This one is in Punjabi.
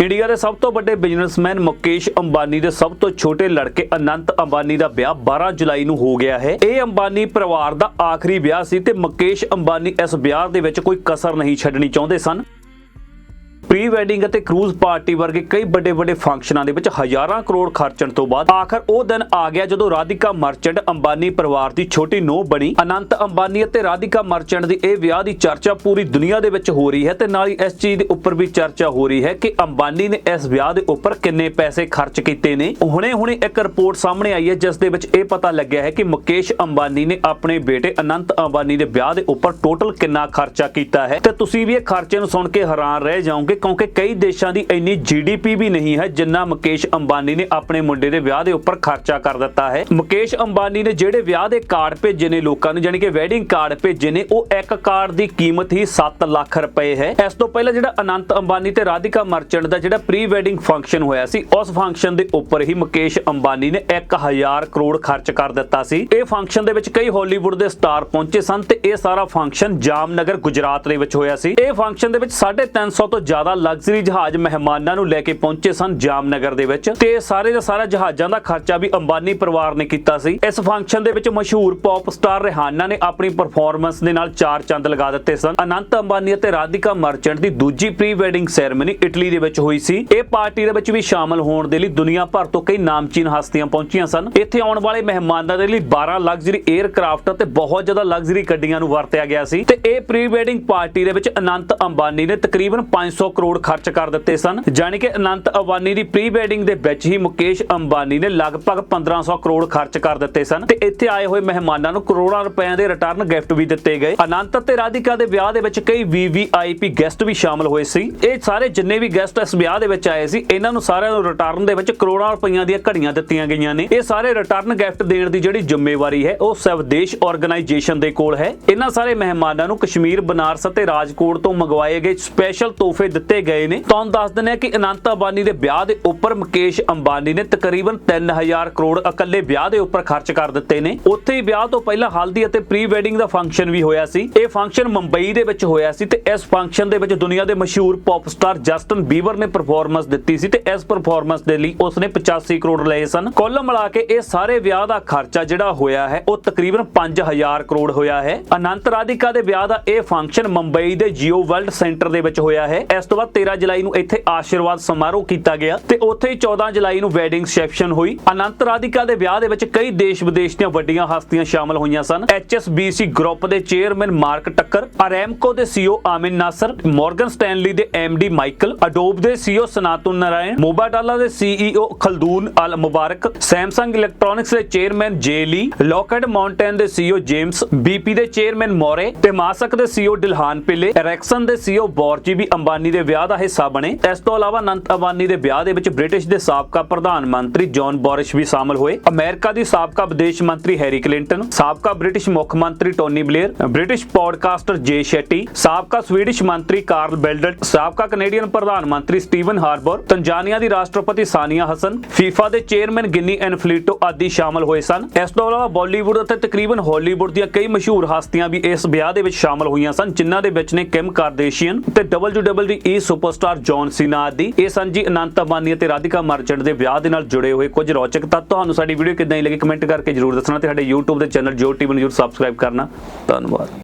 ਇੰਡੀਆ ਦੇ ਸਭ ਤੋਂ ਵੱਡੇ ਬਿਜ਼ਨਸਮੈਨ ਮੁਕੇਸ਼ ਅੰਬਾਨੀ ਦੇ ਸਭ ਤੋਂ ਛੋਟੇ ਲੜਕੇ ਅਨੰਤ ਅੰਬਾਨੀ ਦਾ ਵਿਆਹ 12 ਜੁਲਾਈ ਨੂੰ ਹੋ ਗਿਆ ਹੈ। ਇਹ ਅੰਬਾਨੀ ਪਰਿਵਾਰ ਦਾ ਆਖਰੀ ਵਿਆਹ ਸੀ ਤੇ ਮੁਕੇਸ਼ ਅੰਬਾਨੀ ਇਸ ਵਿਆਹ ਦੇ ਵਿੱਚ ਕੋਈ ਕਸਰ ਨਹੀਂ ਛੱਡਣੀ ਚਾਹੁੰਦੇ ਸਨ। ਪ੍ਰੀ ਵੈਡਿੰਗ ਅਤੇ ਕਰੂਜ਼ ਪਾਰਟੀ ਵਰਗੇ ਕਈ ਵੱਡੇ ਵੱਡੇ ਫੰਕਸ਼ਨਾਂ ਦੇ ਵਿੱਚ ਹਜ਼ਾਰਾਂ ਕਰੋੜ ਖਰਚਣ ਤੋਂ ਬਾਅਦ ਆਖਰ ਉਹ ਦਿਨ ਆ ਗਿਆ ਜਦੋਂ ਰਾਧਿਕਾ ਮਰਚੈਂਟ ਅੰਬਾਨੀ ਪਰਿਵਾਰ ਦੀ ਛੋਟੀ ਨੂੰਹ ਬਣੀ। ਅਨੰਤ ਅੰਬਾਨੀ ਅਤੇ ਰਾਧਿਕਾ ਮਰਚੈਂਟ ਦੀ ਇਹ ਵਿਆਹ ਦੀ ਚਰਚਾ ਪੂਰੀ ਦੁਨੀਆ ਦੇ ਵਿੱਚ ਹੋ ਰਹੀ ਹੈ ਤੇ ਨਾਲ ਹੀ ਇਸ ਚੀਜ਼ ਦੇ ਉੱਪਰ ਵੀ ਚਰਚਾ ਹੋ ਰਹੀ ਹੈ ਕਿ ਅੰਬਾਨੀ ਨੇ ਇਸ ਵਿਆਹ ਦੇ ਉੱਪਰ ਕਿੰਨੇ ਪੈਸੇ ਖਰਚ ਕੀਤੇ ਨੇ। ਹੁਣੇ ਹੁਣੇ ਇੱਕ ਰਿਪੋਰਟ ਸਾਹਮਣੇ ਆਈ ਹੈ, ਜਿਸ ਦੇ ਵਿੱਚ ਇਹ ਪਤਾ ਲੱਗਿਆ ਹੈ ਕਿ ਮੁਕੇਸ਼ ਅੰਬਾਨੀ ਨੇ ਆਪਣੇ ਬੇਟੇ ਅਨੰਤ ਅੰਬਾਨੀ ਦੇ ਵਿਆਹ ਦੇ ਉੱਪਰ ਟੋਟਲ ਕਿੰਨਾ ਖਰਚਾ ਕੀਤਾ ਹੈ। ਤੇ ਤੁਸੀਂ ਵੀ ਇਹ ਖਰਚੇ ਨੂੰ ਸੁਣ ਕੇ ਹੈਰਾਨ ਰਹਿ ਜਾਓਗੇ ਕਿਉਂਕਿ ਕਈ ਦੇਸ਼ਾਂ ਦੀ ਇੰਨੀ ਜੀਡੀਪੀ ਵੀ ਨਹੀਂ ਹੈ, ਜਿੰਨਾ ਮੁਕੇਸ਼ ਅੰਬਾਨੀ ਨੇ ਆਪਣੇ ਮੁੰਡੇ ਦੇ ਵਿਆਹ ਦੇ ਉੱਪਰ ਖਰਚਾ ਕਰ ਦਿੱਤਾ ਹੈ। ਮੁਕੇਸ਼ ਅੰਬਾਨੀ ਨੇ ਜਿਹੜੇ ਵਿਆਹ ਦੇ ਕਾਰਡ ਭੇਜੇ ਨੇ ਲੋਕਾਂ ਨੂੰ ਯਾਨੀ ਕਿ ਵੈਡਿੰਗ ਕਾਰਡ ਭੇਜੇ ਨੇ, ਉਹ ਇੱਕ ਕਾਰਡ ਦੀ ਕੀਮਤ ਹੀ 7 ਲੱਖ ਰੁਪਏ ਹੈ। ਇਸ ਤੋਂ ਪਹਿਲਾਂ ਜਿਹੜਾ ਅਨੰਤ ਅੰਬਾਨੀ ਤੇ ਰਾਧਿਕਾ ਮਰਚੈਂਟ ਦਾ ਜਿਹੜਾ ਪ੍ਰੀ ਵੈਡਿੰਗ ਫੰਕਸ਼ਨ ਹੋਇਆ ਸੀ, ਉਸ ਫੰਕਸ਼ਨ ਦੇ ਉੱਪਰ ਹੀ ਮੁਕੇਸ਼ ਅੰਬਾਨੀ ਨੇ 1000 ਕਰੋੜ ਖਰਚ ਕਰ ਦਿੱਤਾ ਸੀ। ਇਹ ਫੰਕਸ਼ਨ ਦੇ ਵਿੱਚ ਕਈ ਹਾਲੀਵੁੱਡ ਦੇ ਸਟਾਰ ਪਹੁੰਚੇ ਸਨ ਤੇ ਇਹ ਸਾਰਾ ਫੰਕਸ਼ਨ ਜਾਮਨਗਰ, ਗੁਜਰਾਤ ਦੇ ਵਿੱਚ ਹੋਇਆ ਸੀ। ਇਹ ਫੰਕਸ਼ਨ ਦੇ ਵਿੱਚ 350 ਤੋਂ ਜ਼ਿਆਦਾ ਲਗਜ਼ਰੀ ਜਹਾਜ਼ ਮਹਿਮਾਨਾਂ ਨੂੰ ਲੈ ਕੇ ਪਹੁੰਚੇ ਸਨ ਜਾਮਨਗਰ ਦੇ ਵਿੱਚ ਤੇ ਸਾਰੇ ਦਾ ਸਾਰਾ ਜਹਾਜ਼ਾਂ ਦਾ ਖਰਚਾ ਵੀ ਅੰਬਾਨੀ ਪਰਿਵਾਰ ਨੇ ਕੀਤਾ ਸੀ। ਇਸ ਫੰਕਸ਼ਨ ਦੇ ਵਿੱਚ ਮਸ਼ਹੂਰ ਪੌਪ ਸਟਾਰ ਰਿਹਾਨਾ ਨੇ ਆਪਣੀ ਪਰਫਾਰਮੈਂਸ ਦੇ ਨਾਲ ਚਾਰ ਚੰਦ ਲਗਾ ਦਿੱਤੇ ਸਨ। ਅਨੰਤ ਅੰਬਾਨੀ ਅਤੇ ਰਾਧਿਕਾ ਮਰਚੈਂਟ ਦੀ ਦੂਜੀ ਪ੍ਰੀ ਵੈਡਿੰਗ ਸੈਰੇਮਨੀ ਇਟਲੀ ਦੇ ਵਿੱਚ ਹੋਈ ਸੀ। ਇਹ ਪਾਰਟੀ ਦੇ ਵਿੱਚ ਵੀ ਸ਼ਾਮਲ ਹੋਣ ਦੇ ਲਈ ਦੁਨੀਆ ਭਰ ਤੋਂ ਕਈ ਨਾਮਚੀਨ ਹਸਤੀਆਂ ਪਹੁੰਚੀਆਂ ਸਨ। ਇੱਥੇ ਆਉਣ ਵਾਲੇ ਮਹਿਮਾਨਾਂ ਦੇ ਲਈ 12 ਲਗਜ਼ਰੀ 에ਅਰਕ੍ਰਾਫਟ ਅਤੇ ਬਹੁਤ ਜ਼ਿਆਦਾ ਲਗਜ਼ਰੀ ਗੱਡੀਆਂ ਨੂੰ ਵਰਤਿਆ ਗਿਆ ਸੀ ਤੇ ਇਹ ਪ੍ਰੀ ਵੈਡਿੰਗ ਪਾਰਟੀ ਦੇ ਵਿੱਚ ਅਨੰਤ ਅੰਬਾਨੀ ਨੇ ਤਕਰੀਬਨ 500 ਕਰੋੜ ਖਰਚ ਕਰ ਦਿੱਤੇ ਸਨ। ਜਾਣੀ ਕਿ ਅਨੰਤ ਅੰਬਾਨੀ ਦੀ ਪ੍ਰੀ ਵੈਡਿੰਗ ਦੇ ਵਿੱਚ ਹੀ ਮੁਕੇਸ਼ ਅੰਬਾਨੀ ਨੇ ਲਗਭਗ 1500 ਕਰੋੜ ਖਰਚ ਕਰ ਦਿੱਤੇ ਸਨ ਤੇ ਇੱਥੇ ਆਏ ਹੋਏ ਮਹਿਮਾਨਾਂ ਨੂੰ ਕਰੋੜਾਂ ਰੁਪਏ ਦੇ ਰਿਟਰਨ ਗਿਫਟ ਵੀ ਦਿੱਤੇ ਗਏ। ਅਨੰਤ ਅਤੇ ਰਾਧਿਕਾ ਦੇ ਵਿਆਹ ਦੇ ਵਿੱਚ ਕਈ ਵੀਵੀਆਈਪੀ ਗੈਸਟ ਵੀ ਸ਼ਾਮਲ ਹੋਏ ਸੀ। ਇਹ ਸਾਰੇ ਜਿੰਨੇ ਵੀ ਗੈਸਟ ਇਸ ਵਿਆਹ ਦੇ ਵਿੱਚ ਆਏ ਸੀ, ਇਹਨਾਂ ਨੂੰ ਸਾਰਿਆਂ ਨੂੰ ਰਿਟਰਨ ਦੇ ਵਿੱਚ ਕਰੋੜਾਂ ਰੁਪਈਆਂ ਦੀਆਂ ਘੜੀਆਂ ਦਿੱਤੀਆਂ ਗਈਆਂ ਨੇ। ਇਹ ਸਾਰੇ ਰਿਟਰਨ ਗਿਫਟ ਦੇਣ ਦੀ ਜਿਹੜੀ ਜ਼ਿੰਮੇਵਾਰੀ ਹੈ, ਉਹ ਸਵਦੇਸ਼ ਆਰਗੇਨਾਈਜੇਸ਼ਨ ਦੇ ਕੋਲ ਹੈ। ਇਹਨਾਂ ਸਾਰੇ ਮਹਿਮਾਨਾਂ ਨੂੰ ਕਸ਼ਮੀਰ, ਬਨਾਰਸ ਅਤੇ ਰਾਜਕੋਟ ਤੋਂ ਮੰਗਵਾਏ ਗਏ ਸਪੈਸ਼ਲ ਤੋਹਫੇ ਦਿੱਤੇ ਗਏ ਨੇ। ਤੁਹਾਨੂੰ ਦੱਸ ਦਿੰਦੇ ਹਾਂ ਕਿ ਅਨੰਤ ਅੰਬਾਨੀ ਦੇ ਵਿਆਹ ਦੇ ਉੱਪਰ ਮੁਕੇਸ਼ ਅੰਬਾਨੀ ਨੇ ਤਕਰੀਬਨ 3000 ਕਰੋੜ ਇਕੱਲੇ ਵਿਆਹ ਦੇ ਉੱਪਰ ਖਰਚ ਕਰ ਦਿੱਤੇ ਨੇ। ਉੱਥੇ ਹੀ ਵਿਆਹ ਤੋਂ ਪਹਿਲਾਂ ਹਲਦੀ ਅਤੇ ਪ੍ਰੀ ਵੈਡਿੰਗ ਦਾ ਫੰਕਸ਼ਨ ਵੀ ਹੋਇਆ ਸੀ। ਇਹ ਫੰਕਸ਼ਨ ਮੁੰਬਈ ਦੇ ਵਿੱਚ ਹੋਇਆ ਸੀ ਤੇ ਇਸ ਫੰਕਸ਼ਨ ਦੇ ਵਿੱਚ ਦੁਨੀਆ ਦੇ ਮਸ਼ਹੂਰ ਪੌਪ ਸਟਾਰ ਜਸਟਨ ਬੀਬਰ ਨੇ ਪਰਫਾਰਮੈਂਸ ਦਿੱਤੀ ਸੀ ਤੇ ਇਸ ਪਰਫਾਰਮੈਂਸ ਦੇ ਲਈ ਉਸਨੇ 85 ਕਰੋੜ ਲਏ ਸਨ। ਕੁੱਲ ਮਿਲਾ ਕੇ ਇਹ ਸਾਰੇ ਵਿਆਹ ਦਾ ਖਰਚਾ ਜਿਹੜਾ ਹੋਇਆ ਹੈ, ਉਹ ਤਕਰੀਬਨ 5000 ਕਰੋੜ ਹੋਇਆ ਹੈ। ਅਨੰਤ ਰਾਧਿਕਾ ਦੇ ਵਿਆਹ ਦਾ ਇਹ ਫੰਕਸ਼ਨ ਮੁੰਬਈ ਦੇ ਜੀਓ ਵਰਲਡ ਸੈਂਟਰ ਦੇ ਵਿੱਚ ਹੋਇਆ ਹੈ। ਇਸ ਤੋਂ ਬਾਅਦ 13 ਜੁਲਾਈ ਨੂੰ ਇੱਥੇ ਆਸ਼ੀਰਵਾਦ ਸਮਾਰੋਹ ਕੀਤਾ ਗਿਆ ਤੇ ਉੱਥੇ ਹੀ 14 ਜੁਲਾਈ ਨੂੰ ਵੈਡਿੰਗ ਰਿਸੈਪਸ਼ਨ ਹੋਈ। ਅਨੰਤ ਰਾਧਿਕਾ ਦੇ ਵਿਆਹ ਦੇ ਵਿੱਚ ਕਈ ਦੇਸ਼ ਵਿਦੇਸ਼ ਦੀਆਂ ਵੱਡੀਆਂ ਹਸਤੀਆਂ ਸ਼ਾਮਲ ਹੋਈਆਂ ਸਨ। HSBC ਗਰੁੱਪ ਦੇ ਚੇਅਰਮੈਨ ਮਾਰਕ ਟੱਕਰ, ਅਰੈਮਕੋ ਦੇ CEO Amin Nasser, Morgan Stanley ਦੇ MD ਮਾਈਕਲ, ਅਡੋਬ ਦੇ CEO ਸਨਾਤਨ ਨਾਰਾਇਣ ਮੋਬਾਟਾਲਾ ਦੇ CEO Khaldoon Al Mubarak, Samsung electronics ਦੇ chairman Jay Lee, Lockheed Martin ਦੇ CEO ਜੇਮਸ BP ਦੇ ਚੇਅਰਮੈਨ ਮੋਰੇ ਤੇ ਮਾਸਕ ਦੇ CEO ਦਿਲਹਾਨ ਪਿਲੇ ਐਰੈਕਸਨ ਦੇ CEO ਬੋਰਜੀ ਵੀ ਅੰਬਾਨੀ ਦੇ ਵਿਆਹ ਦਾ ਹਿੱਸਾ ਬਣੇ। ਇਸ ਤੋਂ ਇਲਾਵਾ ਅਨੰਤ ਅੰਬਾਨੀ ਦੇ ਵਿਆਹ ਦੇ ਵਿੱਚ ਬ੍ਰਿਟਿਸ਼ ਦੇ ਸਾਬਕਾ ਪ੍ਰਧਾਨ ਮੰਤਰੀ ਜੌਨ ਬੋਰਿਸ਼ ਵੀ ਸ਼ਾਮਲ ਹੋਏ। ਅਮਰੀਕਾ ਦੀ ਸਾਬਕਾ ਵਿਦੇਸ਼ ਮੰਤਰੀ ਹੈਰੀ ਕਲਿੰਟਨ, ਸਾਬਕਾ ਬ੍ਰਿਟਿਸ਼ ਮੁੱਖ ਮੰਤਰੀ ਟੋਨੀ ਬਲੇਅਰ, ਬ੍ਰਿਟਿਸ਼ ਪੋਡਕਾਸਟਰ ਜੇ ਸ਼ੈਟੀ, ਸਾਬਕਾ ਸਵੀਡਿਸ਼ ਮੰਤਰੀ ਕਾਰਲ ਬੈਲਡਟ, ਸਾਬਕਾ ਕੈਨੇਡੀਅਨ ਪ੍ਰਧਾਨ ਮੰਤਰੀ ਸਟੀਵਨ ਹਾਰਬਰ, ਤੰਜਾਨੀਆ ਦੀ ਰਾਸ਼ਟਰਪਤੀ ਸਾਨੀਆ ਹਸਨ, ਫੀਫਾ ਦੇ ਚੇਅਰਮੈਨ ਗਿੰਨੀ ਐਨਫਲੀਟੋ ਆਦਿ ਸ਼ਾਮਲ ਹੋਏ ਸਨ। ਇਸ ਤੋਂ ਇਲਾਵਾ ਬਾਲੀਵੁੱਡ ਅਤੇ ਤਕਰੀਬਨ ਹਾਲੀਵੁੱਡ ਦੀਆਂ ਕਈ ਮਸ਼ਹੂਰ ਹਸਤੀਆਂ ਵੀ ਇਸ ਵਿਆਹ ਦੇ ਵਿੱਚ ਸ਼ਾਮਲ ਹੋਈਆਂ ਸਨ, ਜਿਨ੍ਹਾਂ ਦੇ ਵਿੱਚ ਨੇ ਕਿਮ ਕਾਰਦੇਸ਼ੀਅਨ ਤੇ WWE ਸੁਪਰਸਟਾਰ ਜੌਨ ਸੀਨਾ ਆਦਿ ਇਹ ਸਨ ਜੀ ਅਨੰਤ ਅਬਾਨੀ ਅਤੇ ਰਾਧਿਕਾ ਮਰਚੈਂਟ ਦੇ ਵਿਆਹ ਦੇ ਨਾਲ ਜੁੜੇ ਹੋਏ ਕੁਝ ਰੌਚਕ ਤੱਤ ਤੁਹਾਨੂੰ ਸਾਡੀ ਵੀਡੀਓ ਕਿੱਦਾਂ ਦੀ ਲੱਗੀ ਕਮੈਂਟ ਕਰਕੇ ਜਰੂਰ ਦੱਸਣਾ ਤੇ ਸਾਡੇ YouTube ਦੇ ਚੈਨਲ ਜੋ ਟੀਵੀ ਨੂੰ ਜਰੂਰ ਸਬਸਕ੍ਰਾਈਬ ਕਰਨਾ। ਧੰਨਵਾਦ।